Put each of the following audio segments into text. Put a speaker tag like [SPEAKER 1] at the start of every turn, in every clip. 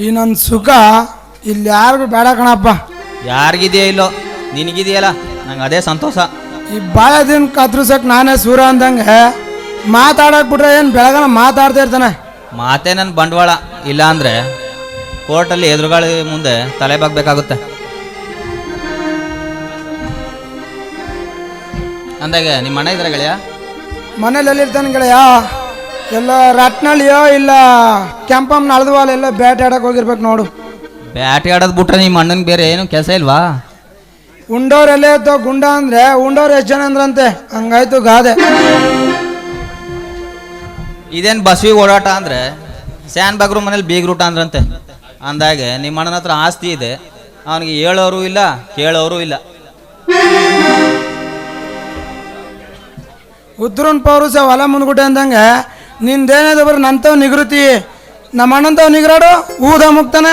[SPEAKER 1] ಈ ನನ್ನ ಸುಖ ಇಲ್ಲಿ ಯಾರಿಗೂ ಬೇಡ ಕಣಪ್ಪ.
[SPEAKER 2] ಯಾರಿಗಿದೆಯಾ ಇಲ್ಲೋ ನಿನಗಿದೆಯಲ್ಲ ನಂಗೆ ಅದೇ ಸಂತೋಷ.
[SPEAKER 1] ಈ ಭಾಳ ದಿನ ಕತ್ರಿಸಕ್ ನಾನೇ ಸೂರ ಅಂದಂಗೆ ಮಾತಾಡಕ್ ಬಿಟ್ರೆ ಏನು ಬೆಳಗನ ಮಾತಾಡ್ತಾ ಇರ್ತಾನೆ.
[SPEAKER 2] ಮಾತೇ ನನ್ನ ಬಂಡವಾಳ ಇಲ್ಲ ಅಂದರೆ ಕೋರ್ಟಲ್ಲಿ ಎದುರುಗಾಳಿ ಮುಂದೆ ತಲೆ ಬಾಗಬೇಕಾಗುತ್ತೆ. ಅಂದಾಗೆ ನಿಮ್ಮ ಮನೆ ಇದ್ರೆ ಗೆಳೆಯ?
[SPEAKER 1] ಮನೇಲಿ ಎಲ್ಲಿರ್ತಾನೆ ಗೆಳೆಯ? ಎಲ್ಲ ರಟ್ನಳ್ಳಿಯೋ ಇಲ್ಲ ಕೆಂಪಮ್ಮ ನಳದವಾಲ ಎಲ್ಲ ಬೇಟೆ ಆಡಕ್ ಹೋಗಿರ್ಬೇಕು ನೋಡು.
[SPEAKER 2] ಬ್ಯಾಟ್ ಆಡೋದು ಬಿಟ್ರೆ ನಿಮ್ಮ ಅಣ್ಣನ ಬೇರೆ ಏನು ಕೆಲಸ ಇಲ್ವಾ?
[SPEAKER 1] ಉಂಡೋರ್ ಇತ್ತು ಇತ್ತೋ ಗುಂಡ ಅಂದ್ರೆ ಉಂಡೋರು ಎಷ್ಟು ಜನ ಅಂದ್ರಂತೆ? ಹಂಗಾಯ್ತು ಗಾದೆ.
[SPEAKER 2] ಇದೇನು ಬಸ್ವಿ ಓಡಾಟ ಅಂದರೆ? ಸ್ಯಾನ್ ಬಾಗ್ರು ಮನೇಲಿ ಬೀಗ್ರೂಟ ಅಂದ್ರಂತೆ. ಅಂದಾಗೆ ನಿಮ್ಮ ಅಣ್ಣನ ಹತ್ರ ಆಸ್ತಿ ಇದೆ. ಅವನಿಗೆ ಹೇಳೋರು ಇಲ್ಲ ಕೇಳೋರು ಇಲ್ಲ.
[SPEAKER 1] ಉದ್ರನ್ ಸಹ ಹೊಲ ಮುಂದ್ಗುಟ್ಟೆ ಅಂದಂಗೆ ನಿಂದೇನಿದೆ ಬರೀ ನಂತವ್ ನಿಗೃತಿ? ನಮ್ಮ ಅಣ್ಣಂತವ್ ನಿಗ್ರಾಡು ಊದ ಮುಕ್ತಾನೆ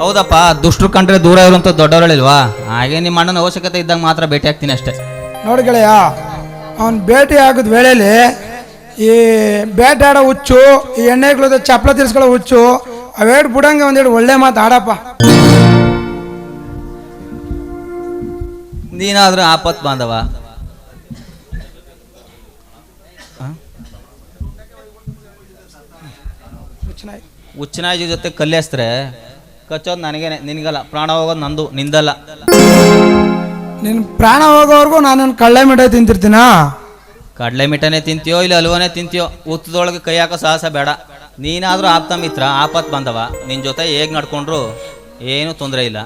[SPEAKER 2] ಹೌದಪ್ಪ ದುಷ್ಟರು ಕಂಡ್ರೆ ದೂರ ಇರುವಂತ ದೊಡ್ಡವರಳಿಲ್ವಾ ಹಾಗೆ ನಿಮ್ಮ ಅಣ್ಣನ ಅವಶ್ಯಕತೆ ಇದ್ದಾಗ ಮಾತ್ರ ಭೇಟಿ ಆಗ್ತೀನಿ ಅಷ್ಟೇ.
[SPEAKER 1] ನೋಡಿ ಗೆಳೆಯ ಅವನ್ ಭೇಟಿ ಆಗದ ವೇಳೆಯಲ್ಲಿ ಈ ಬೇಟೆ ಆಡೋ ಹುಚ್ಚು ಈ ಎಣ್ಣೆಗಳದ ಚಪ್ಪಲ ತಿರ್ಸ್ಕೊಳ್ಳೋ ಹುಚ್ಚು ಅವೇಡ್ ಬಿಡಂಗೆ ಒಂದೆರಡು ಒಳ್ಳೆ ಮಾತು ಆಡಪ್ಪ.
[SPEAKER 2] ನೀನಾದ್ರೂ ಆಪತ್ ಬಾಂಧವ. ಹುಚ್ಚನಾಯಿ ಜೊತೆ ಕಲ್ಲೆಸ್ತ್ರೆ ಕಚ್ಚೋದು ನನಗೇನೆ ನಿನಗಲ್ಲ. ಪ್ರಾಣ ಹೋಗೋದು ನಂದು ನಿಂದಲ್ಲ.
[SPEAKER 1] ನಿನ್ ಪ್ರಾಣ ಹೋಗೋವರೆಗೂ ನಾನು ಕಳ್ಳೆ ಮಿಠಾಯಿ ತಿಂತಿರ್ತೀನ?
[SPEAKER 2] ಕಡಲೆ ಮಿಠಾನೆ ತಿಂತೀಯೋ ಇಲ್ಲ ಅಲ್ವನೇ ತಿಂತೀಯೋ? ಉತ್ತದೊಳಗೆ ಕೈ ಹಾಕೋ ಸಾಹಸ ಬೇಡ. ನೀನಾದರೂ ಆಪ್ತ ಮಿತ್ರ ಆಪತ್ ಬಂದವ. ನಿನ್ನ ಜೊತೆ ಹೇಗೆ ನಡ್ಕೊಂಡ್ರು ಏನೂ ತೊಂದರೆ ಇಲ್ಲ.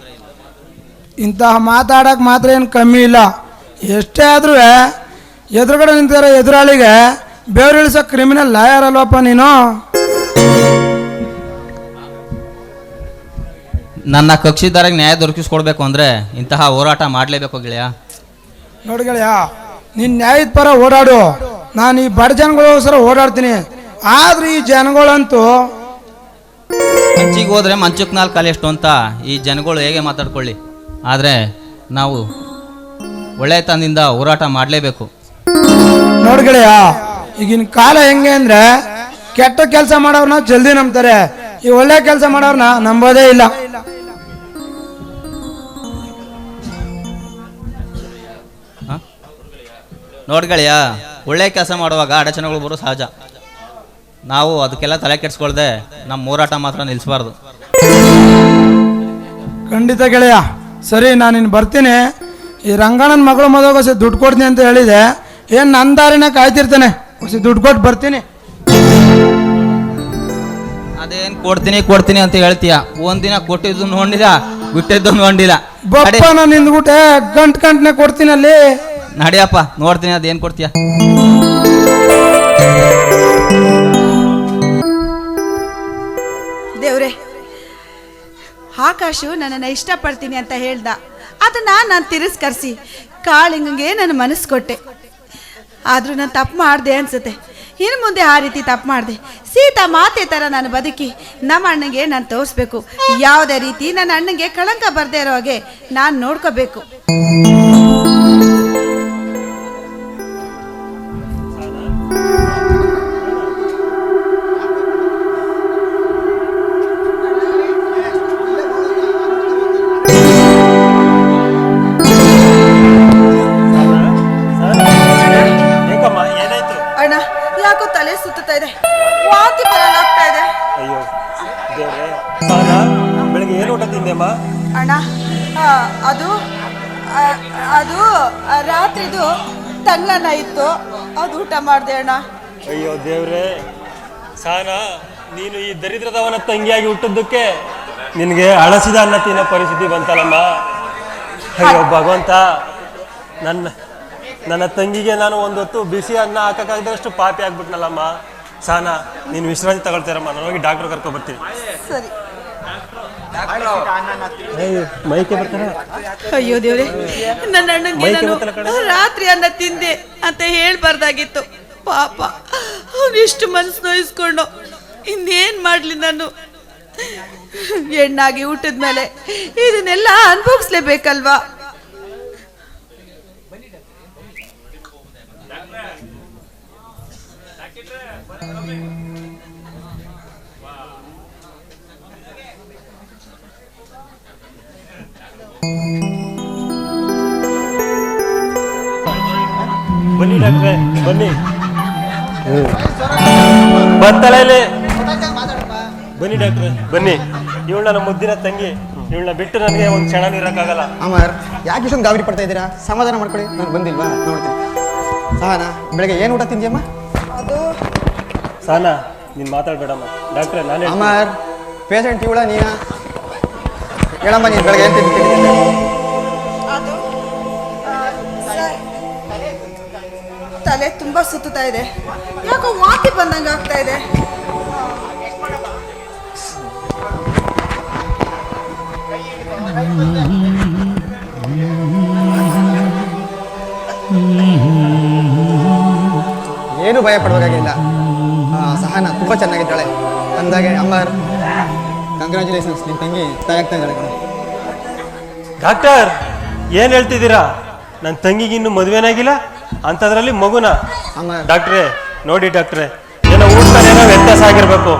[SPEAKER 1] ಇಂತಹ ಮಾತಾಡೋಕೆ ಮಾತ್ರ ಏನು ಕಮ್ಮಿ ಇಲ್ಲ. ಎಷ್ಟೇ ಆದ್ರೂ ಎದುರುಗಡೆ ನಿಂತಿರೋ ಎದುರಾಳಿಗೆ ಬೇವರಿಳಿಸೋ ಕ್ರಿಮಿನಲ್ ಲಾಯರ್ ಅಲ್ವಪ್ಪ ನೀನು?
[SPEAKER 2] ನನ್ನ ಕಕ್ಷಿದಾರಿಗೆ ನ್ಯಾಯ ದೊರಕಿಸ್ಕೊಡ್ಬೇಕು ಅಂದರೆ ಇಂತಹ ಹೋರಾಟ ಮಾಡಲೇಬೇಕು ಗೆಳೆಯ.
[SPEAKER 1] ನೋಡಿ ಗೆಳೆಯ ನಿನ್ನ ನ್ಯಾಯದ ಪರ ಓಡಾಡು. ನಾನು ಈ ಬಡ ಜನಗಳೋಸ್ಕರ ಓಡಾಡ್ತೀನಿ. ಆದ್ರೆ ಈ ಜನಗಳಂತೂ
[SPEAKER 2] ಮಂಚಿಗೆ ಹೋದ್ರೆ ಮಂಚಕ್ಕೆ ನಾಲ್ಕು ಕಾಲ ಎಷ್ಟು ಅಂತ ಈ ಜನಗಳು ಹೇಗೆ ಮಾತಾಡ್ಕೊಳ್ಳಿ? ಆದರೆ ನಾವು ಒಳ್ಳೆತನದಿಂದ ಹೋರಾಟ ಮಾಡಲೇಬೇಕು.
[SPEAKER 1] ನೋಡಿ ಗೆಳೆಯ ಈಗಿನ ಕಾಲ ಹೆಂಗೆ ಅಂದ್ರೆ ಕೆಟ್ಟ ಕೆಲಸ ಮಾಡೋರ್ನ ಜಲ್ದಿ ನಂಬ್ತಾರೆ. ಈ ಒಳ್ಳೆ ಕೆಲಸ ಮಾಡೋರ್ನ ನಂಬೋದೇ ಇಲ್ಲ.
[SPEAKER 2] ನೋಡ್ಗಳಿಯ ಒಳ್ಳೆ ಕೆಲಸ ಮಾಡುವಾಗ ಅಡಚಣೆಗಳು ಬರೋ ಸಹಜ. ನಾವು ಅದಕ್ಕೆಲ್ಲ ತಲೆ ಕೆಡಿಸ್ಕೊಳ್ದೆ ನಮ್ಮ ಹೋರಾಟ ಮಾತ್ರ ನಿಲ್ಲಿಸಬಾರ್ದು
[SPEAKER 1] ಖಂಡಿತ ಗೆಳೆಯ ಸರಿ ನಾನು ಇನ್ನು ಬರ್ತೀನಿ. ಈ ರಂಗಣ್ಣನ ಮಗಳು ಮದುವೆ ಹೊಸ ದುಡ್ಡು ಕೊಡ್ತೀನಿ ಅಂತ ಹೇಳಿದೆ. ಏನು ನನ್ನ ದಾರಿನ ಕಾಯ್ತಿರ್ತಾನೆ. ಹೊಸ ದುಡ್ಡು ಕೊಟ್ಟು ಬರ್ತೀನಿ.
[SPEAKER 2] ಅದೇನು ಕೊಡ್ತೀನಿ ಕೊಡ್ತೀನಿ ಅಂತ ಹೇಳ್ತೀಯ? ಒಂದಿನ ಕೊಟ್ಟಿದ್ದು ನೋಡಿದ ಬಿಟ್ಟಿದ್ದು ನೋಡಿಲ್ಲ
[SPEAKER 1] ಬಪ್ಪ ನಾನು ನಿಂದ್ಬಿಟ್ಟೆ ಗಂಟ್ ಗಂಟ್ನೆ ಕೊಡ್ತೀನಿ ಅಲ್ಲಿ.
[SPEAKER 2] ನಡಿಯಪ್ಪ ನೋಡ್ತೀನಿ ಅದೇನ್ ಕೊಡ್ತೀಯ?
[SPEAKER 3] ದೇವ್ರೆ ಆಕಾಶು ನನ್ನನ್ನು ಇಷ್ಟಪಡ್ತೀನಿ ಅಂತ ಹೇಳ್ದ. ಅದನ್ನ ನಾನು ತಿರಸ್ಕರಿಸಿ ಕಾಳಿಂಗಂಗೆ ನನ್ನ ಮನಸ್ಸು ಕೊಟ್ಟೆ. ಆದರೂ ನಾನು ತಪ್ಪು ಮಾಡಿದೆ ಅನ್ಸುತ್ತೆ. ಇನ್ನು ಮುಂದೆ ಆ ರೀತಿ ತಪ್ಪು ಮಾಡಿದೆ. ಸೀತಾ ಮಾತೆ ಥರ ನಾನು ಬದುಕಿ, ನಮ್ಮ ಅಣ್ಣಗೆ ನಾನು ತೋರಿಸ್ಬೇಕು. ಯಾವುದೇ ರೀತಿ ನನ್ನ ಅಣ್ಣಗೆ ಕಳಂಕ ಬರದೇ ಇರೋ ಹಾಗೆ ನಾನು ನೋಡ್ಕೋಬೇಕು. ತಂಗ್ಳನ್ನ ಇತ್ತು? ಅದು ಊಟ ಮಾಡಿದೆ ಅಣ್ಣ.
[SPEAKER 4] ಅಯ್ಯೋ ದೇವ್ರೆ ಸಾನಾ ನೀನು ಈ ದರಿದ್ರದವನ ತಂಗಿಯಾಗಿ ಹುಟ್ಟಿದ್ದಕ್ಕೆ ನಿನಗೆ ಅಳಸಿದ ಅನ್ನ ತಿನ್ನೋ ಪರಿಸ್ಥಿತಿ ಬಂತಲ್ಲಮ್ಮ? ಅಯ್ಯೋ ಭಗವಂತ ನನ್ನ ನನ್ನ ತಂಗಿಗೆ ನಾನು ಒಂದೊತ್ತು ಬಿಸಿ ಅನ್ನ ಹಾಕಕ್ಕಾಗದಷ್ಟು ಪಾಪಿ ಆಗ್ಬಿಟ್ನಲ್ಲಮ್ಮ? ಸಾನ ನೀನು ವಿಶ್ರಾಂತಿ ತಗೊಳ್ತೀರಮ್ಮ ನಾನು ಹೋಗಿ ಡಾಕ್ಟರ್ ಕರ್ಕೊ ಬರ್ತೀನಿ
[SPEAKER 3] ಸರಿ.
[SPEAKER 4] ಮೈಕೆ ಬರ್ತಾರ
[SPEAKER 3] ಅಯ್ಯೋ ದೇವ್ರೆ ನನ್ನ ಅಣ್ಣಂಗೆ ನಾನು ರಾತ್ರಿ ಅನ್ನ ತಿಂದೆ ಅಂತ ಹೇಳ್ಬಾರ್ದಾಗಿತ್ತು. ಪಾಪ ಅವನಿಷ್ಟು ಎಷ್ಟು ಮನ್ಸು ನೋಯಿಸ್ಕೊಂಡು ಇನ್ನೇನ್ ಮಾಡ್ಲಿ ನಾನು? ಹೆಣ್ಣಾಗಿ ಊಟದ ಮೇಲೆ ಇದನ್ನೆಲ್ಲ ಅನುಭವಿಸ್ಲೇಬೇಕಲ್ವಾ?
[SPEAKER 4] ಬನ್ನಿ ಡಾಕ್ಟ್ರೆ ಬನ್ನಿ. ಬತ್ತಲ ಇಲ್ಲಿ ಬನ್ನಿ ಡಾಕ್ಟ್ರೆ ಬನ್ನಿ. ಇವಳ ನನ್ನ ಮುದ್ದಿನ ತಂಗಿ ಇವಳನ್ನ ಬಿಟ್ಟು ನನಗೆ ಒಂದು ಕ್ಷಣ ಇರೋಕ್ಕಾಗಲ್ಲ
[SPEAKER 5] ಅಮರ್ ಯಾಕೆ ಇಷ್ಟೊಂದು ಗಾಬರಿ ಪಡ್ತಾ ಇದ್ದೀರಾ? ಸಮಾಧಾನ ಮಾಡ್ಕೊಳ್ಳಿ ನಾನು ಬಂದಿಲ್ವಾ? ನೋಡ್ತೀನಿ. ಸಹನಾ ಬೆಳಗ್ಗೆ ಏನು ಊಟ ತಿಂದಿಯಮ್ಮ?
[SPEAKER 4] ಅದು ಸಹನಾ ನೀನು ಮಾತಾಡ್ಬೇಡಮ್ಮ. ಡಾಕ್ಟ್ರೆ ನಾನೇ
[SPEAKER 5] ಅಮರ್ ಪೇಷಂಟ್ ಇವಳ ನೀನಾ? ಹೇಳಮ್ಮ ನೀನು ಬೆಳಗ್ಗೆ ಏನು ತಿಂದು
[SPEAKER 3] ತಲೆ ತುಂಬ ಸುತ್ತುತ್ತಾ ಇದೆ. ಯಾಕೋ ವಾಕಿ ಬಂದಂಗೆ ಆಗ್ತಾ ಇದೆ.
[SPEAKER 5] ಏನು ಭಯ ಪಡಬೇಕಾಗಿಲ್ಲ ಸಹನ ತುಂಬ ಚೆನ್ನಾಗಿದ್ದಾಳೆ. ಅಂದಾಗೆ ಅಮ್ಮ ಕಂಗ್ರ್ಯಾಚುಲೇಷನ್ಸ್ ನಿನ್ನ ತಂಗಿ ತಾಯಾಗ್ತಾ ಇದ್ದಾಳೆ ಕಣೆ.
[SPEAKER 4] ಡಾಕ್ಟರ್ ಏನು ಹೇಳ್ತಿದ್ದೀರಾ? ನನ್ನ ತಂಗಿಗೆ ಇನ್ನು ಮದುವೆನಾಗಿಲ್ಲ? ಅಂಥದ್ರಲ್ಲಿ ಮಗುನ
[SPEAKER 5] ಡಾಕ್ಟ್ರೆ
[SPEAKER 4] ಡಾಕ್ಟ್ರೇ ನೋಡಿ ಡಾಕ್ಟ್ರೆ. ಏನೋ ಊಟನೇನೋ ವ್ಯತ್ಯಾಸ ಆಗಿರ್ಬೇಕು.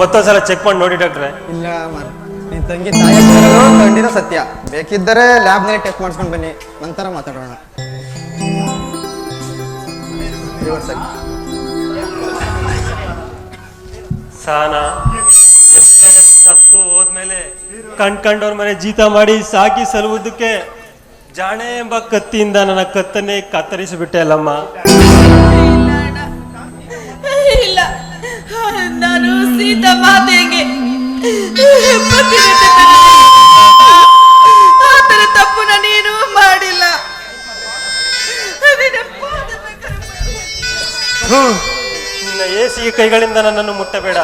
[SPEAKER 4] ಮತ್ತೊಂದ್ಸಲ ಚೆಕ್ ಮಾಡಿ ನೋಡಿ ಡಾಕ್ಟ್ರೆ.
[SPEAKER 5] ಇಲ್ಲ ನಿನ್ನ ತಂಗಿ ತಾಯಿ ಸತ್ಯ. ಬೇಕಿದ್ದರೆ ಲ್ಯಾಬ್ನಲ್ಲಿ ಟೆಸ್ಟ್ ಮಾಡಿಸ್ಕೊಂಡು ಬನ್ನಿ. ನಂತರ ಮಾತಾಡೋಣ. ಸಾನ ಆಗಿ
[SPEAKER 4] ಸಾನಾ. ಸತ್ತು ಹೋದ್ಮೇಲೆ ಕಣ್ ಕಂಡವ್ರ ಮನೆ ಜೀತ ಮಾಡಿ ಸಾಕಿ ಸಲುವುದಕ್ಕೆ ಜಾಣೆ ಎಂಬ ಕತ್ತಿಯಿಂದ ನನ್ನ ಕತ್ತನ್ನೇ ಕತ್ತರಿಸಿಬಿಟ್ಟೆ ಅಲ್ಲಮ್ಮ.
[SPEAKER 3] ಇಲ್ಲ. ನಾನು ಸೀತಾ ಮಾತೆಗೆ ಆತರ ತಪ್ಪುನ ನೀನು ಮಾಡಿಲ್ಲ. ನಿನ್ನ
[SPEAKER 4] ಏಸಿಗೆ ಕೈಗಳಿಂದ ನನ್ನನ್ನು ಮುಟ್ಟಬೇಡ.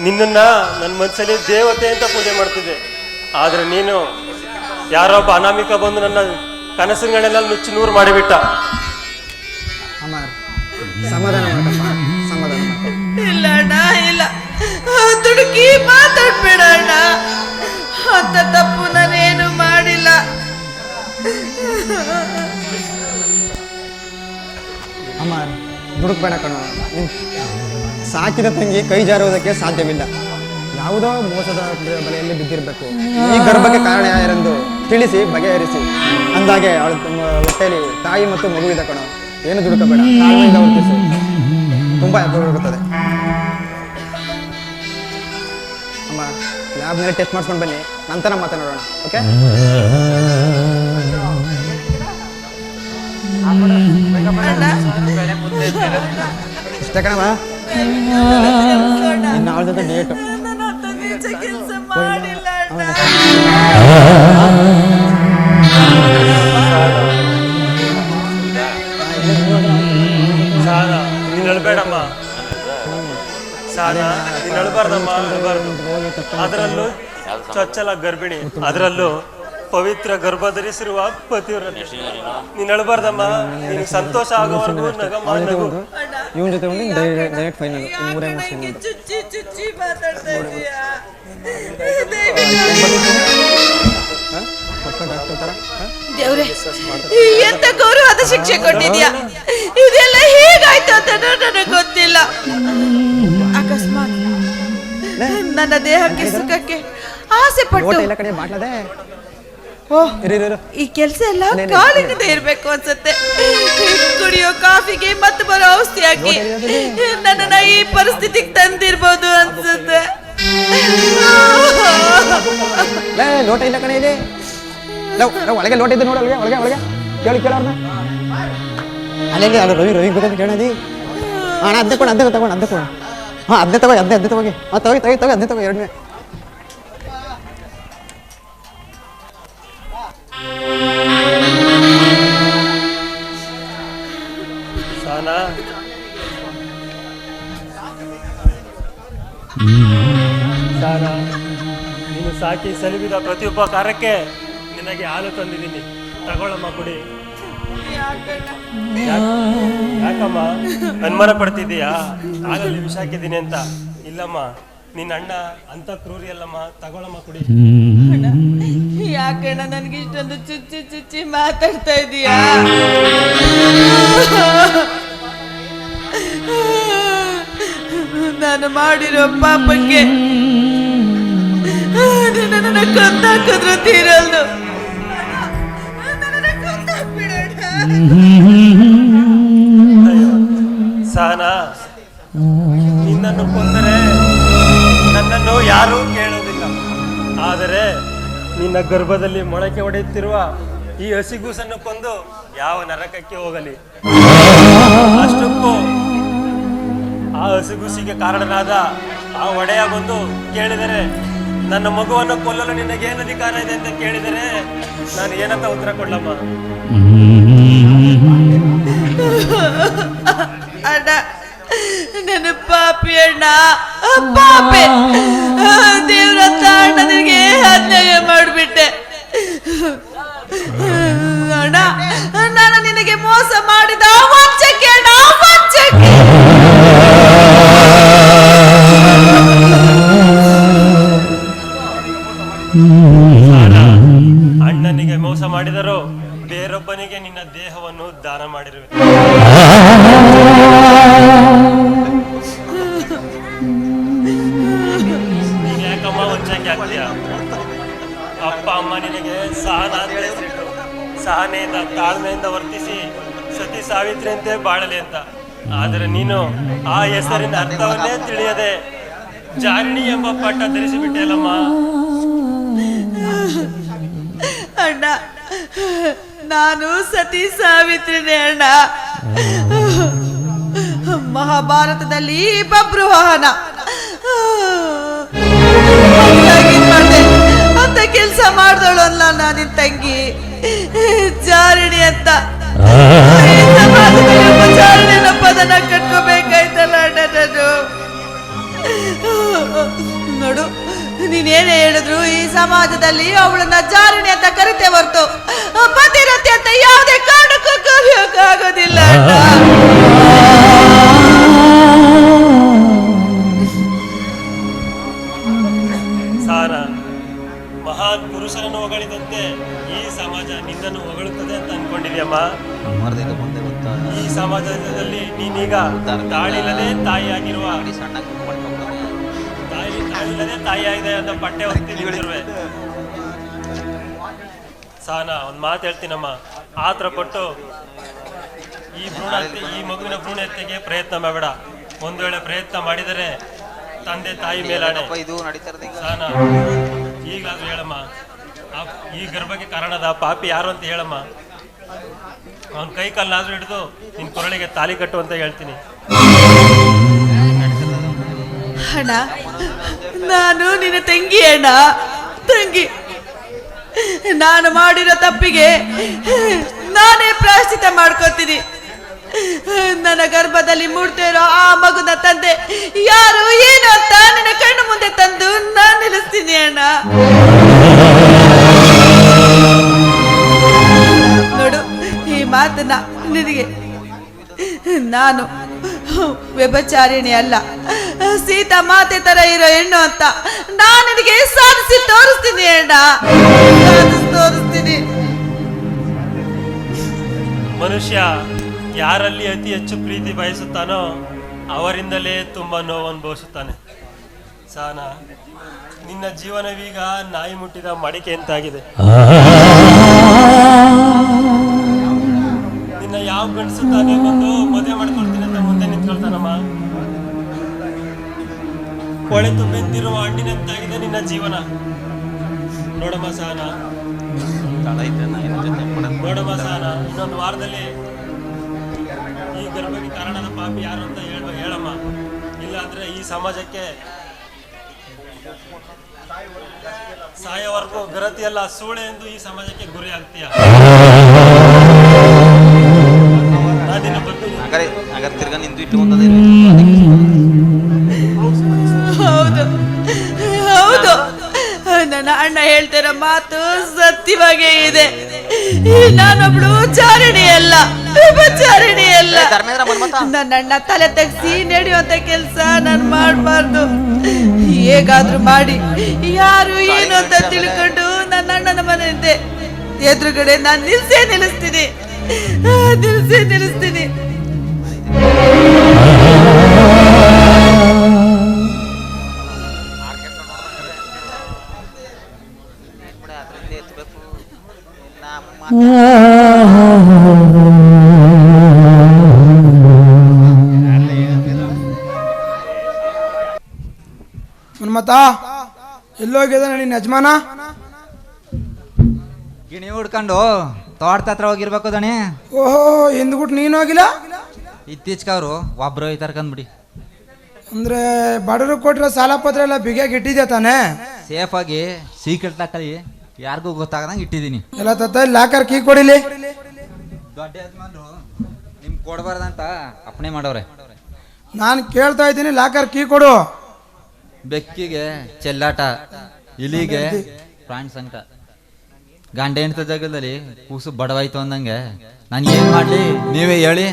[SPEAKER 4] ನಿನ್ನನ್ನ ನನ್ನ ಮನಸ್ಸಲ್ಲಿ ದೇವತೆ ಅಂತ ಪೂಜೆ ಮಾಡ್ತಿದ್ದೆ. ಆದ್ರೆ ನೀನು ಯಾರೊಬ್ಬ ಅನಾಮಿಕ ಬಂದು ನನ್ನ ಕನಸುಗಳನ್ನೆಲ್ಲ ನುಚ್ಚಿ ನೂರು ಮಾಡಿಬಿಟ್ಟ.
[SPEAKER 5] ಅಮಾರ ಸಮಾಧಾನ ಸಮಾಧಾನ ಮಾಡ್ಕೊ
[SPEAKER 3] ಇಲ್ಲ ಅಣ್ಣ ಇಲ್ಲ. ದುಡುಕಿ ಮಾತಾಡ್ಬೇಡ ಅಣ್ಣ. ಅಂತ ತಪ್ಪು ನಾನೇನು ಮಾಡಿಲ್ಲ.
[SPEAKER 5] ಅಮ್ಮ ದುಡುಕ್ಬೇಡ ಕಣೋ. ಸಾಕಿದ ತಂಗಿ ಕೈ ಜಾರುವುದಕ್ಕೆ ಸಾಧ್ಯವಿಲ್ಲ. ಯಾವುದೋ ಮೋಸದ ಬಲೆಯಲ್ಲಿ ಬಿದ್ದಿರಬೇಕು. ಈ ಗರ್ಭಕ್ಕೆ ಕಾರಣ ಯಾರೆಂದು? ತಿಳಿಸಿ, ಬಗೆಹರಿಸಿ. ಅಂದಾಗೆ ಅವಳ ಹೊಟ್ಟೆಯಲ್ಲಿ ತಾಯಿ ಮತ್ತು ಮಗುವಿದ ಕಣ. ಏನು ದುಡುಕಬೇಡ. ತುಂಬಾ ವರ್ತಿಸು ಅಮ್ಮ ಲ್ಯಾಬ್ನಲ್ಲಿ ಟೆಸ್ಟ್ ಮಾಡ್ಕೊಂಡು ಬನ್ನಿ. ನಂತರ ಮಾತನಾಡೋಣ ಓಕೆ ಇಷ್ಟ ಅವಳ ಜೊತೆ ಡೇಟು
[SPEAKER 3] ಕೆಲ್ಸ ಮಾಡಿಲ್ಲ ಅಣ್ಣ
[SPEAKER 4] ಸಾಲ ನೀನು ಅಳ್ಬೇಡಮ್ಮ ಸಾಲ ನೀನು ಅಳ್ಬಾರ್ದಮ್ಮ ಅಳ್ಬಾರ್ದು ಅದರಲ್ಲೂ ಚೊಚ್ಚಲ ಗರ್ಭಿಣಿ. ಅದರಲ್ಲೂ ಪವಿತ್ರ ಗರ್ಭ ಧರಿಸಿರುವ ಪತಿವ್ರತೆ. ನೀನ್ ಹೇಳ್ಬಾರ್ದಮ್ಮ ನಿನ್ ಸಂತೋಷ ಆಗೋವರೆಗೂ ನಗಮ್ಮ ನಗು.
[SPEAKER 5] ಇವನ ಜೊತೆ ಒಂದು ಡೈರೆಕ್ಟ್ ಫೈನಲ್ ಮೂರೇ
[SPEAKER 3] ಚುಚ್ಚಿ ಚುಚ್ಚಿ ಮಾತಾಡ್ತಾ ಇದೀಯಾ? ದೇವ್ರೆ ಎಂತ ಗೌರವದ ಶಿಕ್ಷೆ ಕೊಟ್ಟಿದ್ಯಾ? ಇದೆಲ್ಲ ಹೇಗಾಯ್ತು ಅಂತ ನನಗೆ ಗೊತ್ತಿಲ್ಲ. ಅಕಸ್ಮಾತ್. ನನ್ನ ದೇಹಕ್ಕೆ ಸುಖಕ್ಕೆ ಆಸೆ ಪಟ್ಟು
[SPEAKER 5] ಎಲ್ಲ ಕಡೆ
[SPEAKER 3] ಈ ಕೆಲಸ ಎಲ್ಲ
[SPEAKER 5] ಕಾಲಿಂದ ಅದೇ.
[SPEAKER 3] ಇರ್ಬೇಕು ಅನ್ಸುತ್ತೆ. ಕುಡಿಯೋ ಕಾಫಿಗೆ ಮತ್ತೆ ಬರೋ ಔಷಧಿ ಹಾಕಿ ನನ್ನ ಈ ಪರಿಸ್ಥಿತಿಗೆ ತಂದಿರ್ಬೋದು ಅನ್ಸುತ್ತೆ.
[SPEAKER 5] ಲೋಟ ಇಲ್ಲ ಕಣೆ ಇದೆ. ಒಳಗೆ ಲೋಟ ಇದೆ ನೋಡಿ ಒಳಗೆ ಒಳಗೆ ಕೇಳಿ ಕೇಳೋರ್ನ ಅಲ್ಲೇ ಅಲ್ಲ ರವಿ ರವಿ ಬೇಕಂತ ಕೇಳದಿ? ಅಣ್ಣ ಅದ್ದೆ ಕೊಡು ಅದ್ದೆ ತಗೊಂಡು ಅದ್ದೆ ಕೊಡು ಹಾಂ ಅದ್ದೆ ತಗೋ ಅದ್ದೆ ಅದ್ದೆ ತಗೋಗಿ ಹಾಂ ತಗೋ ತಗೋ ತಗೋ ಅದ್ದೆ ತಗೋ ಎರಡನೇ.
[SPEAKER 4] ಸಾಕಿ ಸಲಿಬಿದ ಪ್ರತಿಯೊಬ್ಬ ಕಾರ್ಯಕ್ಕೆ ನಿನಗೆ ಹಾಲು ತಂದಿದ್ದೀನಿ. ತಗೊಳ್ಳಮ್ಮ ಕುಡಿ. ಯಾಕ್- ಯಾಕಮ್ಮ? ಅನುಮಾನ ಪಡ್ತಿದ್ದೀಯಾ? ಹಾಲಲ್ಲಿ ವಿಷ ಹಾಕಿದ್ದೀನಿ ಅಂತ. ಇಲ್ಲಮ್ಮ, ನಿನ್ನ ಅಣ್ಣ ಅಂತ ಕ್ರೂರಿ ಅಲ್ಲಮ್ಮ. ತಗೊಳಮ್ಮ ಕುಡಿ.
[SPEAKER 3] ಯಾಕಣ್ಣ ನನ್ಗೆ ಇಷ್ಟೊಂದು ಚುಚ್ಚಿ ಚುಚ್ಚಿ ಮಾತಾಡ್ತಾ ಇದೀಯಾ? ನಾನು ಮಾಡಿರೋ ಪಾಪಕ್ಕೆ ನನ್ನ ಕೊಂದಾಕಿದ್ರು ತೀರಲ್ದು ನನ್ನನ್ನ
[SPEAKER 4] ನಿನ್ನನ್ನು ಕೊಂದರೆ ನನ್ನನ್ನು ಯಾರೂ ಕೇಳೋದಿಲ್ಲ. ಆದರೆ ನಿನ್ನ ಗರ್ಭದಲ್ಲಿ ಮೊಳಕೆ ಹೊಡೆಯುತ್ತಿರುವ ಈ ಹಸಿಗೂಸನ್ನು ಕೊಂದು ಯಾವ ನರಕಕ್ಕೆ ಹೋಗಲಿ? ಅಷ್ಟಕ್ಕೂ ಆ ಹಸಿಗೂಸಿಗೆ ಕಾರಣನಾದ ಆ ಒಡೆಯ ಬಂದು ಕೇಳಿದರೆ ನನ್ನ ಮಗುವನ್ನು ಕೊಲ್ಲಲು ನಿನಗೇನು ಅಧಿಕಾರ ಇದೆ ಅಂತ ಕೇಳಿದರೆ ನಾನು ಏನಂತ ಉತ್ತರ ಕೊಡ್ಲಮ್ಮ?
[SPEAKER 3] ಅಣ್ಣ, ನನ್ನ ಪಾಪಿ ಅಣ್ಣ, ಪಾಪೆ. ದೇವ್ರಂತ ಅಣ್ಣ ನಿನಗೆ ಅನ್ಯಾಯ ಮಾಡಿಬಿಟ್ಟೆ. ಅಣ್ಣ ನಾನು ನಿನಗೆ ಮೋಸ ಮಾಡಿದ ವಂಚಕ್ಕೆ ಅಣ್ಣ ವಂಚಕ್ಕೆ.
[SPEAKER 4] ಅಣ್ಣನಿಗೆ ಮೋಸ ಮಾಡಿದರು ಬೇರೊಬ್ಬನಿಗೆ ನಿನ್ನ ದೇಹವನ್ನು ದಾನ ಮಾಡಿರುವೆ. ಅಪ್ಪ ಅಮ್ಮ ನಿನಗೆ ಸಹನ ಅಂತ ಸಹನೆಯಿಂದ, ತಾಳ್ಮೆಯಿಂದ ವರ್ತಿಸಿ ಸತಿ ಸಾವಿತ್ರಿಯಂತೆ ಬಾಳಲಿ ಅಂತ. ಆದರೆ ನೀನು ಆ ಹೆಸರಿನ ಅರ್ಥವನ್ನೇ ತಿಳಿಯದೆ ಜಾರಿಣಿ ಎಂಬ ಪಟ್ಟ ಧರಿಸಿಬಿಟ್ಟೆಯಲ್ಲಮ್ಮ
[SPEAKER 3] ಅಣ್ಣ ನಾನು ಸತಿ ಸಾವಿತ್ರಿನೇ ಅಣ್ಣ. ಮಹಾಭಾರತದಲ್ಲಿ ಬಬ್ರುವಾಹನ. ಅಂತ ಕೆಲಸ ಮಾಡ್ದಳು ಅಲ್ಲ ನಾನಿನ್ ತಂಗಿ. ಜಾರಿಣಿ ಅಂತ. ಜಾರಿಣಿ ಪದನ
[SPEAKER 4] ತಾಳಿಲ್ಲದೆ ತಾಯಿಯಾಗಿರುವ
[SPEAKER 2] ಸಣ್ಣ
[SPEAKER 4] ತಾಯಿ ತಾಳಿಲ್ಲದೆ ತಾಯಿಯಾಗಿದೆ ಅಂತ ಪಟ್ಟೆ ಹೊತ್ತಿ ನಿಂತಿರುವೆ. ಸಾನ ಒಂದ್ ಮಾತು ಹೇಳ್ತೀನಮ್ಮ. ಆತರ ಕೊಟ್ಟು ಈ ಭ್ರೂಣ ಈ ಮಗುವಿನ ಭ್ರೂಣ ಹತ್ಯೆಗೆ ಪ್ರಯತ್ನ ಮಾಡಬೇಡ. ಒಂದು ವೇಳೆ ಪ್ರಯತ್ನ ಮಾಡಿದರೆ ತಂದೆ ತಾಯಿ ಮೇಲಾಣೆ
[SPEAKER 2] ನಡೀತಾ ಇರೋದು ಈಗ?
[SPEAKER 4] ಸಾನ ಈಗಾದ್ರೂ ಹೇಳಮ್ಮ. ಈ ಗರ್ಭಕ್ಕೆ ಕಾರಣದ ಪಾಪಿ ಯಾರು ಅಂತ ಹೇಳಮ್ಮ. ಅವನ ಕೈ ಕಾಲನ್ನಾದ್ರೂ ಹಿಡಿದು ನಿನ್ ಕೊರಳಿಗೆ ತಾಲಿ ಕಟ್ಟು ಅಂತ ಹೇಳ್ತೀನಿ.
[SPEAKER 3] ಅಣ್ಣ, ನಾನು ನಿನ್ನ ತಂಗಿ ಅಣ್ಣ. ತಂಗಿ, ನಾನು ಮಾಡಿರೋ ತಪ್ಪಿಗೆ ನಾನೇ ಪ್ರಾಶ್ಚಿತ ಮಾಡ್ಕೋತೀನಿ ನನ್ನ ಗರ್ಭದಲ್ಲಿ ಮೂಡ್ತಾ ಇರೋ ಆ ಮಗುನ ತಂದೆ ಯಾರು ಏನು ಅಂತ ನಿನ್ನ ಕಣ್ಣು ಮುಂದೆ ತಂದು ನಾನು ನಿಲ್ಲಿಸ್ತೀನಿ ಅಣ್ಣ. ಮಾತನ್ನ ನಿನಗೆ. ನಾನು ವ್ಯಭಚಾರಿಣಿ ಅಲ್ಲ. ಸೀತಾ ಮಾತೆ ತರ ಇರೋ ಹೆಣ್ಣು ಅಂತ ನಾನು ನಿನಗೆ ಸಾಧಿಸಿ ತೋರಿಸ್ತೀನಿ ಅಣ್ಣ. ಸಾಧಿಸಿ ತೋರಿಸ್ತೀನಿ.
[SPEAKER 4] ಮನುಷ್ಯ ಯಾರಲ್ಲಿ ಅತಿ ಹೆಚ್ಚು ಪ್ರೀತಿ ಬಯಸುತ್ತಾನೋ ಅವರಿಂದಲೇ ತುಂಬಾ ನೋವು ಅನುಭವಿಸುತ್ತಾನೆ. ಸಾನ ನಿನ್ನ ಜೀವನವೀಗ ನಾಯಿ ಮುಟ್ಟಿದ ಮಡಿಕೆ ಅಂತಾಗಿದೆ ನಿನ್ನ ಯಾವ ಗಂಡಸು ತಾನೇ ಬಂದು ಮದುವೆ ಮಾಡ್ಕೊಳ್ತೀನಿ ಅಂತ ಮುಂದೆ ನಿಂತ್ಕೊಳ್ತಾನಮ್ಮ ಕೊಳೆ ತುಂಬಿರುವ ಹಣ್ಣಿನಂತಾಗಿದೆ ನಿನ್ನ ಜೀವನ. ನೋಡಮ್ಮ ಸಹನ. ನೋಡಮ್ಮ ಸಹನ, ಇನ್ನೊಂದು ವಾರದಲ್ಲಿ ಈ ಗರ್ಭಕ್ಕೆ ಕಾರಣದ ಪಾಪಿ ಯಾರು ಅಂತ ಹೇಳ ಹೇಳಮ್ಮ. ಇಲ್ಲಾಂದ್ರೆ ಈ ಸಮಾಜಕ್ಕೆ ಸಾಯವರೆಗೂ ಗರತಿಯಲ್ಲ, ಸೂಳೆ ಎಂದು ಈ ಸಮಾಜಕ್ಕೆ ಗುರಿ ಆಗ್ತೀಯ?
[SPEAKER 2] ತಿರ್ಗಾ ಇಟ್ಟು
[SPEAKER 3] ಹೌದು. ಹೌದು ನನ್ನ ಅಣ್ಣ ಹೇಳ್ತಿರೋ ಮಾತು ಸತ್ಯವಾಗೇ ಇದೆ. ನಾನೊಬ್ಳು ಚಾರಣಿ ಅಲ್ಲ ಚಾರಣಿ ಅಲ್ಲ. ನನ್ನ ಅಣ್ಣ ತಲೆ ತೆಗ್ಸಿ ನಡೆಯುವಂತ ಕೆಲಸ ನಾನು ಮಾಡಬಾರ್ದು. ಹೇಗಾದ್ರೂ ಮಾಡಿ. ಯಾರು ಏನು ಅಂತ ತಿಳ್ಕೊಂಡು ನನ್ನ ಅಣ್ಣನ ಮನೆಯಿಂದ ಎದುರುಗಡೆ ನಾನು ನಿಲ್ಸೇ ನಿಲ್ಲಿಸ್ತೀನಿ.
[SPEAKER 2] ತಿಳಿಸಿ ತಿಳಿಸ್ತೀನಿ
[SPEAKER 1] ಮನ್ಮತ ಎಲ್ಲೋಗಿದ್ದಾನೆ ನಿನ್ನ ಯಜಮಾನ?
[SPEAKER 6] ಗಿಣಿ ಹುಡ್ಕೊಂಡು ತೋಟದ ಹತ್ರ ಹೋಗಿರ್ಬೇಕು ದಣಿ.
[SPEAKER 1] ಓಹೋ ಹಿಂದ್ಬಿಟ್ಟು ನೀನು ಹೋಗಿಲ್ಲ
[SPEAKER 6] ಇತ್ತೀಚೆಗೆ ಅವರು ಒಬ್ರು ಕಂದ್ಬಿಡಿ
[SPEAKER 1] ಅಂದ್ರೆ ಬಡರು ಕೊಟ್ಟಿರೋ ಸಾಲ ಪತ್ರ ಎಲ್ಲ ಬಿಗಿಯಾಗಿ ಇಟ್ಟಿದ್ಯಾ ತಾನೇ?
[SPEAKER 6] ಸೇಫಾಗಿ ಸೀಕ್ರೆಟ್ ತಕ್ಕಲಿ ಯಾರಿಗೂ ಗೊತ್ತಾಗದಂಗೆ ಇಟ್ಟಿದ್ದೀನಿ.
[SPEAKER 1] ಎಲ್ಲ ತತ್ತ ಲಾಕರ್ ಕೀ ಕೊಡಿಲಿ?
[SPEAKER 6] ದೊಡ್ಡ ಯಜಮಾನ್ರು ನಿಮ್ಗೆ ಕೊಡಬಾರ್ದಂತ ಅಪ್ಪಣೆ ಮಾಡವ್ರೆ.
[SPEAKER 1] ನಾನು ಕೇಳ್ತಾ ಇದ್ದೀನಿ ಲಾಕರ್ ಕೀ ಕೊಡು.
[SPEAKER 6] ಬೆಕ್ಕಿಗೆ ಚೆಲ್ಲಾಟ ಇಲಿಗೆ ಪ್ರಾಣಿ ಸಂಕಟ. ಗಂಡ ಹೆಂಡತ ಜಾಗದಲ್ಲಿ ಕೂಸು ಬಡವಾಯ್ತು ಅಂದಂಗೆ. ನಾನು ಏನು ಮಾಡಲಿ? ನೀವೇ ಹೇಳಿ.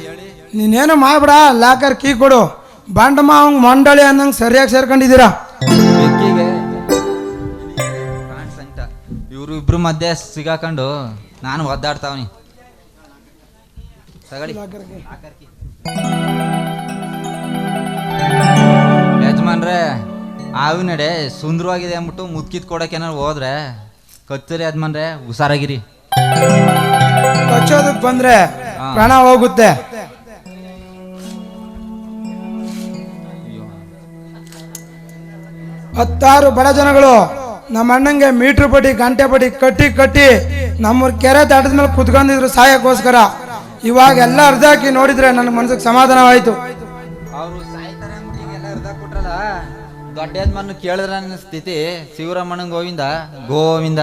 [SPEAKER 1] ನೀನೇನು ಮಾಡ್ಬಿಡ ಲಾಕರ್ ಕೀ ಕೊಡು. ಬಂಡ ಮಾವಂಗ್ ಮಂಡಳಿ ಅನ್ನಂಗೆ ಸರಿಯಾಗಿ ಸೇರ್ಕೊಂಡಿದ್ದೀರಾ?
[SPEAKER 6] ಬೆಕ್ಕಿಗೆ. ಸಂಕಟ. ಇವರು ಇಬ್ರು ಮಧ್ಯೆ ಸಿಗಾಕೊಂಡು ನಾನು ಒದ್ದಾಡ್ತಾವನಿ ತಗೊಳ್ಳಿ. ಯಜಮಾನ್ರೆ ಆವಿನಡೆ ಸುಂದರವಾಗಿದೆ ಅಂದ್ಬಿಟ್ಟು ಮುದ್ಕಿತ್ ಕೊಡಕ್ಕೆ ಏನಾರು ಹೋದ್ರೆ ಕಚ್ಚರಿ ಯಜಮಾನ್ರೆ ಹುಷಾರಾಗಿರಿ.
[SPEAKER 1] ಕಚ್ಚೋದಕ್ ಬಂದ್ರೆ ಪ್ರಾಣ ಹೋಗುತ್ತೆ. ಹತ್ತಾರು ಬಡ ಜನಗಳು ನಮ್ಮ ಅಣ್ಣಂಗೆ ಮೀಟ್ರ್ ಪಟ್ಟಿ ಗಂಟೆ ಪಟ್ಟಿ ಕಟ್ಟಿ ಕಟ್ಟಿ ನಮ್ಮ ಕೆರೆ ದಾಟದ ಮೇಲೆ ಕುತ್ಕೊಂಡಿದ್ರು ಸಾಯಕ್ಕೋಸ್ಕರ. ಇವಾಗ ಎಲ್ಲ ಅರ್ಧ ಹಾಕಿ ನೋಡಿದ್ರೆ ನನ್ನ ಮನ್ಸಿಗೆ ಸಮಾಧಾನವಾಯ್ತು.
[SPEAKER 6] ದೊಡ್ಡ ಮಣ್ಣು ಕೇಳಿದ್ರ ನನ್ನ ಸ್ಥಿತಿ ಶಿವರಾಮಣ್ಣ ಗೋವಿಂದ ಗೋವಿಂದ.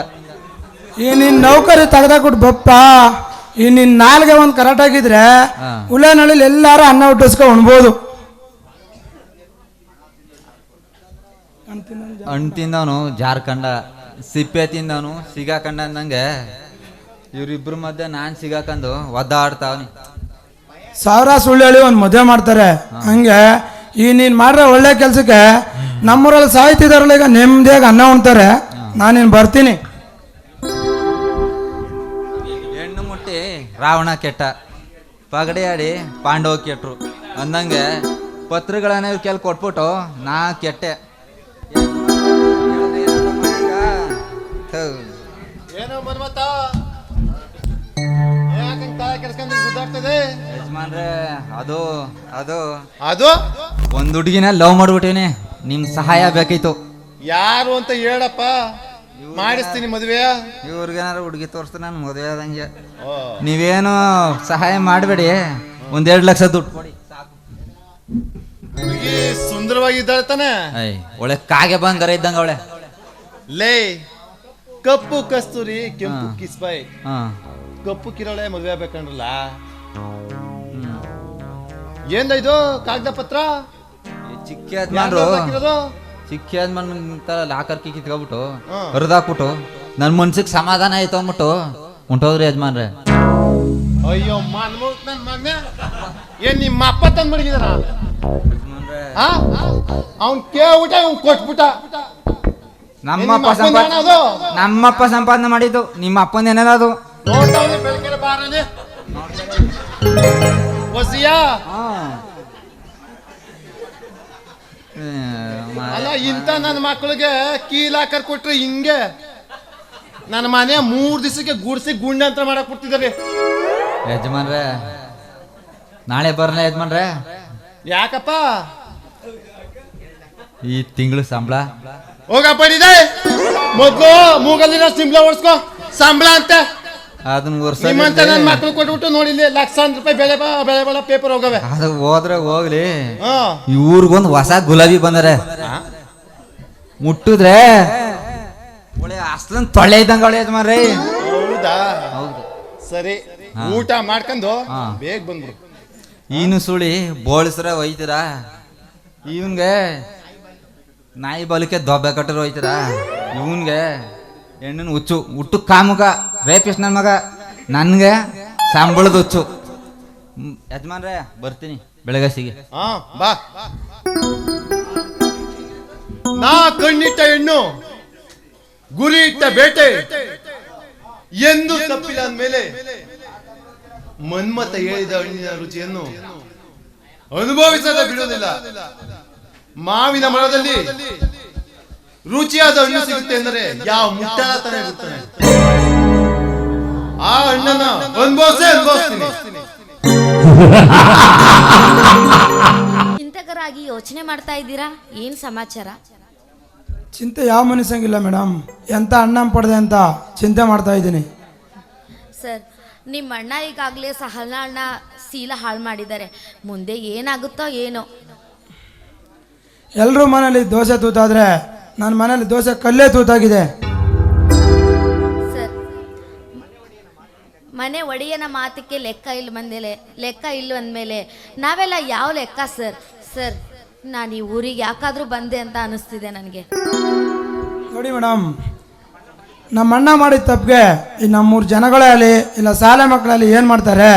[SPEAKER 1] ಈ ನಿನ್ ನೌಕರಿ ತೆಗ್ದಾಕ್ಬಿಟ್ಟು ಬಪ್ಪ ಈ ನಿನ್ ನಾಲ್ಗೆ ಒಂದ್ ಕರೆಕ್ಟ್ ಆಗಿದ್ರೆ. ಉಲೆನಳ್ಳಿಲಿ ಎಲ್ಲಾರು ಅನ್ನ ಹುಟ್ಟಿಸ್ಕೊ ಉಣ್ಬೋದು.
[SPEAKER 6] ಹಣ್ಣು ತಿಂದವನು ಜಾರ್ಕಂಡ ಸಿಪ್ಪೆ ತಿಂದವನು ಸಿಗಾಕಂಡ ಅಂದಂಗೆ ಇವ್ರಿಬ್ರ ಮಧ್ಯೆ ನಾನ್ ಸಿಗಾಕಂದು ಒದ್ದಾಡ್ತಾವನಿ.
[SPEAKER 1] ಸಾವಿರ ಸುಳ್ಳು ಹೇಳಿ ಒಂದ್ ಮದುವೆ ಮಾಡ್ತಾರೆ. ಹಂಗೆ ಈ ನೀನು ಮಾಡ್ರೆ ಒಳ್ಳೆ ಕೆಲ್ಸಕ್ಕೆ ನಮ್ಮೂರಲ್ಲಿ ಸಾಯ್ತಿದಾರಲ್ಲ ಈಗ ನೆಮ್ಮದಿಯಾಗಿ ಅನ್ನ ಉಣ್ತಾರೆ. ನಾನಿನ್ ಬರ್ತೀನಿ.
[SPEAKER 6] ಹೆಣ್ಣು ಮುಟ್ಟಿ ರಾವಣ ಕೆಟ್ಟ. ಪಗಡೆ ಆಡಿ ಪಾಂಡವ ಕೆಟ್ಟರು ಅಂದಂಗೆ ಪತ್ರಗಳನ್ನ ಇವ್ರ ಕೆಲ್ ಕೊಟ್ಬಿಟ್ಟು ನಾ ಕೆಟ್ಟೆ.
[SPEAKER 7] ಏನೋ ಮನ್ಮತ ಯಾಕಂಗ್ ತಲೆ ಕೆಡ್ಸ್ಕೊಂಡ್ ಗುದ್ದಾಡ್ತದೆ
[SPEAKER 6] ಯಜಮಾನ್ರೆ ಅದು ಅದು.
[SPEAKER 7] ಅದು?
[SPEAKER 6] ಒಂದ್ ಹುಡುಗಿನ ಲವ್ ಮಾಡ್ಬಿಟ್ಟೇನೆ. ನಿಮ್ ಸಹಾಯ ಬೇಕಿತ್ತು
[SPEAKER 7] ಯಾರು ಅಂತ ಹೇಳಪ್ಪ. ಮಾಡಿಸ್ತೀನಿ ಮದುವೆ
[SPEAKER 6] ಇವ್ರಿಗೇನಾರ ಹುಡುಗಿ ತೋರಿಸ್ತು ನಾನು ಮದುವೆ ಆದಂಗೆ. ನೀವೇನು ಸಹಾಯ ಮಾಡಬೇಡಿ. ಒಂದೆರಡು ಲಕ್ಷ ದುಡ್ಡು ಕೊಡಿ
[SPEAKER 7] ಹುಡುಗಿ ಸುಂದರವಾಗಿದ್ದಾಳೆ ತಾನೆ?
[SPEAKER 6] ಅಯ್ಯ ಒಳ್ಳೆ ಕಾಗೆ ಬಂಗಾರ ಇದ್ದಂಗ ಅವಳೆ.
[SPEAKER 7] ಲೇ ಕಪ್ಪು ಕಸ್ತೂರಿ ಕೆಂಪು
[SPEAKER 6] ಹಾ.
[SPEAKER 7] ಕಿಸ್ಬಾಯ್
[SPEAKER 6] ಹಾ.
[SPEAKER 7] ಕಪ್ಪು ಕಿರಳೆ ಮದುವೆ ಆಗ್ಬೇಕಂದ್ರಲ್ಲ? ಏನ್ ಇದು ಕಾಗದ ಪತ್ರ?
[SPEAKER 6] ಚಿಕ್ಕ ಯಜಮಾನ್ರು? ಚಿಕ್ಕ ಯಜಮಾನ್ ತರ ಲಾಕರ್ಕಿ ಕಿತ್ಕೊಬಿಟ್ಟು. ಹರಿದಾಕ್ಬಿಟ್ಟು ನನ್ ಮನ್ಸಿಗೆ ಸಮಾಧಾನ ಆಯ್ತು ಅಂದ್ಬಿಟ್ಟು ಹೊಂಟೋದ್ರಿ ಯಜಮಾನ್ರೆ.
[SPEAKER 7] ಅಯ್ಯೋ ನನ್ ಮಗನ ಏನ್ ನಿಮ್ಮ ಅಪ್ಪ ತಂದ್ ಮಡಗಿದಾರ? ಅವ್ನ್ ಕೇಳ್ಬಿಟ್ಟ ಅವ್ನ್ ಕೊಟ್ಬಿಟ್ಟ.
[SPEAKER 6] ನಮ್ಮಪ್ಪ
[SPEAKER 7] ಸಂಪಾದನೆ ಅದು?
[SPEAKER 6] ನಮ್ಮಪ್ಪ ಸಂಪಾದನೆ ಮಾಡಿದ್ದು ನಿಮ್ಮ ಅಪ್ಪಂದ ಏನೇನದು
[SPEAKER 7] ನೋಡ್ತಾವ್ನೆ ಬೆಳಕಿನ ಬಾರನೆ ವಸಿಯಾ ಅಲ್ಲ ಇಂಥ ನನ್ನ ಮಕ್ಕಳಿಗೆ ಕೀಲಾಕರ್ ಕೊಟ್ರೆ ಹಿಂಗೆ? ನನ್ನ ಮನೆ ಮೂರ್ ದಿವಸಕ್ಕೆ ಗುಡ್ಸಿ ಗುಂಡ ಅಂತ ಮಾಡಕ್ ಕೊಡ್ತಿದ್ದಾರೆ
[SPEAKER 6] ಯಜಮಾನ್ರೆ ನಾಳೆ ಬರ್ಲ ಯಜಮಾನ್ರೆ?
[SPEAKER 7] ಯಾಕಪ್ಪ?
[SPEAKER 6] ಈ ತಿಂಗಳು ಸಂಬಳ.
[SPEAKER 7] ಹೋಗಪ್ಪ ಇದೆ ಮೊದ್ಲು ಮೂಗಲ್ಲಿ ಸಿಂಬಳ ಓಡಿಸ್ಕೊ. ಸಂಬಳ ಅಂತ.
[SPEAKER 6] ಅದನ್ನ
[SPEAKER 7] ನಿಮ್ಮಂತ ನನ್ನ
[SPEAKER 6] ವರ್ಷ
[SPEAKER 7] ಮಕ್ಳು ಕೊಟ್ಬಿಟ್ಟು ನೋಡಿಲ್ಲಿ ಲಕ್ಷಾಂತರ ರೂಪಾಯಿ ಬೆಳೆ ಬಾ ಬೆಳೆ ಬಾ ಪೇಪರ್ ಹೋಗವೆ.
[SPEAKER 6] ಅದು ಹೋದ್ರೆ ಹೋಗ್ಲಿ.
[SPEAKER 7] ಹಾ.
[SPEAKER 6] ಇವ್ರಿಗೊಂದು ಹೊಸ ಗುಲಾಬಿ ಬಂದರೆ. ಮುಟ್ಟಿದ್ರೆ ಒಳ್ಳೆ ಅಸ್ಲನ್ ತೊಳೆ ಇದ್ದಂಗ ಒಳ್ಳೆ ಯಜಮಾನ್ರಿ.
[SPEAKER 7] ಹೌದಾ?
[SPEAKER 6] ಹೌದು.
[SPEAKER 7] ಸರಿ. ಊಟ ಮಾಡ್ಕೊಂಡು
[SPEAKER 6] ಹಾ.
[SPEAKER 7] ಬೇಗ ಬಂದ್ಬಿಡು.
[SPEAKER 6] ಈನು ಸುಳಿ ಬೋಳಿಸ್ರ ಒಯ್ತೀರಾ? ಇವನ್ಗೆ ನಾಯಿ ಬಲಕ್ಕೆ ದೊಬ್ಬೆ ಕಟ್ಟರು ಒಯ್ತೀರಾ? ಇವನ್ಗೆ ಹೆಣ್ಣನ್ ಹುಚ್ಚು ಹುಟ್ಟು ಕಾಮುಗ ರೇಪಿಸ್ ನನ್ನ ಮಗ, ನನ್ಗೆ ಸಂಬಳದ ಹುಚ್ಚು. ಯಜಮಾನ್ರ, ಬರ್ತೀನಿ ಬೆಳಗಾಸಿಗೆ.
[SPEAKER 7] ಹಾ, ಬಾ. ನಾ ಕಣ್ಣಿಟ್ಟ ಹೆಣ್ಣು, ಗುರಿ ಇಟ್ಟ ಬೇಟೆ. ಎಂದು ತಪ್ಪಿಲ್ಲ ಅಂದ್ಮೇಲೆ ಮನ್ಮತ ಹೇಳಿದ ಹಣ್ಣಿನ ರುಚಿಯನ್ನು ಅನುಭವಿಸದ ಬಿಡೋದಿಲ್ಲ ಮಾವಿನ ಮರದಲ್ಲಿ ರುಚಿಯಾದ ಹಣ್ಣು ಸಿಗುತ್ತೆ ಎಂದರೆ ಯಾವ ಮುಟ್ಟಾಳ ಇರುತ್ತೆ ಆ ಹಣ್ಣನ್ನ ಅನುಭವಿಸೇ ಅನುಭವಿಸ್ತೀನಿ
[SPEAKER 8] ಚಿಂತಕರಾಗಿ ಯೋಚನೆ ಮಾಡ್ತಾ ಇದ್ದೀರಾ? ಏನ್ ಸಮಾಚಾರ?
[SPEAKER 1] ಚಿಂತೆ ಯಾವ ಮನಸ್ಸಂಗಿಲ್ಲ ಮೇಡಮ್ ಎಂತ ಅಣ್ಣ ಪಡೆದೆ ಅಂತ ಚಿಂತೆ ಮಾಡ್ತಾ ಇದ್ದೀನಿ.
[SPEAKER 8] ಸರ್ ನಿಮ್ಮ ಅಣ್ಣ ಈಗಾಗಲೇ ಸಹನ ಅಣ್ಣ ಸೀಲ ಹಾಳು ಮಾಡಿದ್ದಾರೆ. ಮುಂದೆ ಏನಾಗುತ್ತೋ ಏನೋ.
[SPEAKER 1] ಎಲ್ಲರೂ ಮನೇಲಿ ದೋಸೆ ತೂತಾದ್ರೆ ನನ್ನ ಮನೇಲಿ ದೋಸೆ ಕಲ್ಲೇ ತೂತಾಗಿದೆ.
[SPEAKER 8] ಮನೆ ಒಡೆಯನ ಮಾತಕ್ಕೆ ಲೆಕ್ಕ ಇಲ್ಲ ಬಂದೇಲೆ ಲೆಕ್ಕ ಇಲ್ಲ ಅಂದಮೇಲೆ ನಾವೆಲ್ಲ ಯಾವ ಲೆಕ್ಕ ಸರ್? ಸರ್, ನಾನು ಈ ಊರಿಗೆ ಯಾಕಾದರೂ ಬಂದೆ ಅಂತ ಅನಿಸ್ತಿದೆ ನನಗೆ.
[SPEAKER 1] ನೋಡಿ ಮೇಡಮ್ ನಮ್ಮ ಅಣ್ಣ ಮಾಡಿದ ತಪ್ಪಿಗೆ ಈ ನಮ್ಮೂರು ಜನಗಳೇ ಆಗಲಿ, ಇಲ್ಲ ಶಾಲೆ ಮಕ್ಕಳಲ್ಲಿ ಏನು ಮಾಡ್ತಾರೆ?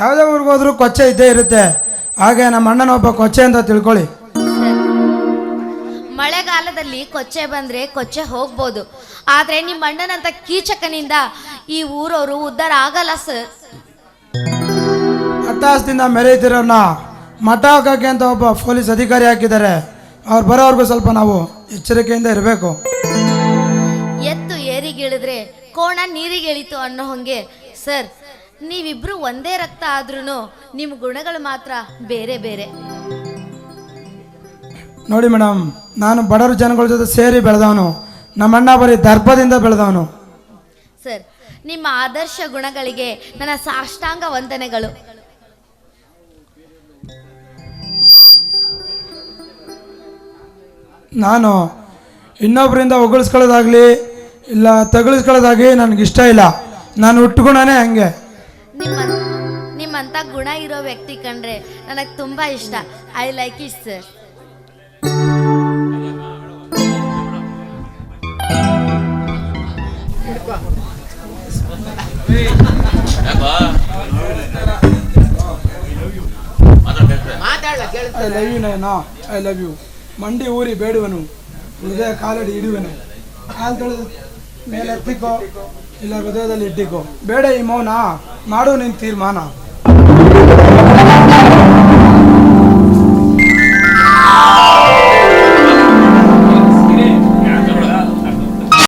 [SPEAKER 1] ಯಾವುದೇ ಊರಿಗೆ ಕೊಚ್ಚೆ ಇದ್ದೇ ಇರುತ್ತೆ. ಹಾಗೆ ನಮ್ಮ ಅಣ್ಣನ ಒಬ್ಬ ಕೊಚ್ಚೆ ಅಂತ ತಿಳ್ಕೊಳ್ಳಿ.
[SPEAKER 8] ಮಳೆಗಾಲದಲ್ಲಿ ಕೊಚ್ಚೆ ಬಂದರೆ ಕೊಚ್ಚೆ ಹೋಗ್ಬೋದು. ಆದರೆ ನಿಮ್ಮ ಅಣ್ಣನಂತ ಕೀಚಕನಿಂದ ಈ ಊರವರು ಉದ್ಧಾರ ಆಗಲ್ಲ ಸರ್.
[SPEAKER 1] ಹತಾಸದಿಂದ ಮೆರೆಯುತ್ತಿರೋನ್ನ ಮಠ ಹಾಕಕ್ಕೆ ಅಂತ ಒಬ್ಬ ಪೊಲೀಸ್ ಅಧಿಕಾರಿ ಹಾಕಿದ್ದಾರೆ. ಅವ್ರು ಬರೋವರೆಗೂ ಸ್ವಲ್ಪ ನಾವು ಎಚ್ಚರಿಕೆಯಿಂದ ಇರಬೇಕು.
[SPEAKER 8] ಎತ್ತು ಏರಿಗಿಳಿದ್ರೆ ಕೋಣ ನೀರಿಗಿಳಿತು ಅನ್ನೋ ಹಂಗೆ. ಸರ್ ನೀವಿಬ್ರು ಒಂದೇ ರಕ್ತ ಆದ್ರೂ ನಿಮ್ಮ ಗುಣಗಳು ಮಾತ್ರ ಬೇರೆ ಬೇರೆ.
[SPEAKER 1] ನೋಡಿ ಮೇಡಮ್ ನಾನು ಬಡವರು ಜನಗಳ ಜೊತೆ ಸೇರಿ ಬೆಳೆದವನು ನಮ್ಮ ಅಣ್ಣ ಬರೀ ದರ್ಪದಿಂದ ಬೆಳೆದವನು.
[SPEAKER 8] ಸರ್ ನಿಮ್ಮ ಆದರ್ಶ ಗುಣಗಳಿಗೆ ನನ್ನ ಸಾಷ್ಟಾಂಗ ವಂದನೆಗಳು.
[SPEAKER 1] ನಾನು ಇನ್ನೊಬ್ಬರಿಂದ ಹೊಗಳಿಸ್ಕೊಳ್ಳೋದಾಗಲಿ ಇಲ್ಲ ತಗಲಿಸ್ಕೊಳ್ಳೋದಾಗಲಿ ನನಗೆ ಇಷ್ಟ ಇಲ್ಲ. ನಾನು ಹುಟ್ಟುಗುಣನೇ ಹಂಗೆ.
[SPEAKER 8] ನಿಮ್ಮ ನಿಮ್ಮಂಥ ಗುಣ ಇರೋ ವ್ಯಕ್ತಿ ಕಂಡ್ರೆ ನನಗೆ ತುಂಬ ಇಷ್ಟ. I like it sir
[SPEAKER 1] I love you ನಾ ಐ ಲವ್ ಯು ಮಂಡಿ ಊರಿ ಬೇಡುವನು. ಹೃದಯ ಕಾಲಡಿ ಇಡುವನು. ಕಾಲು ತೊಳೆದು ಮೇಲೆ ಎತ್ತಿಕೋ ಇಲ್ಲ ಹೃದಯದಲ್ಲಿ ಇಟ್ಟಿಕೋ ಬೇಡ ಈ ಮೌನ. ಮಾಡು ನಿನ್ ತೀರ್ಮಾನ. Ow!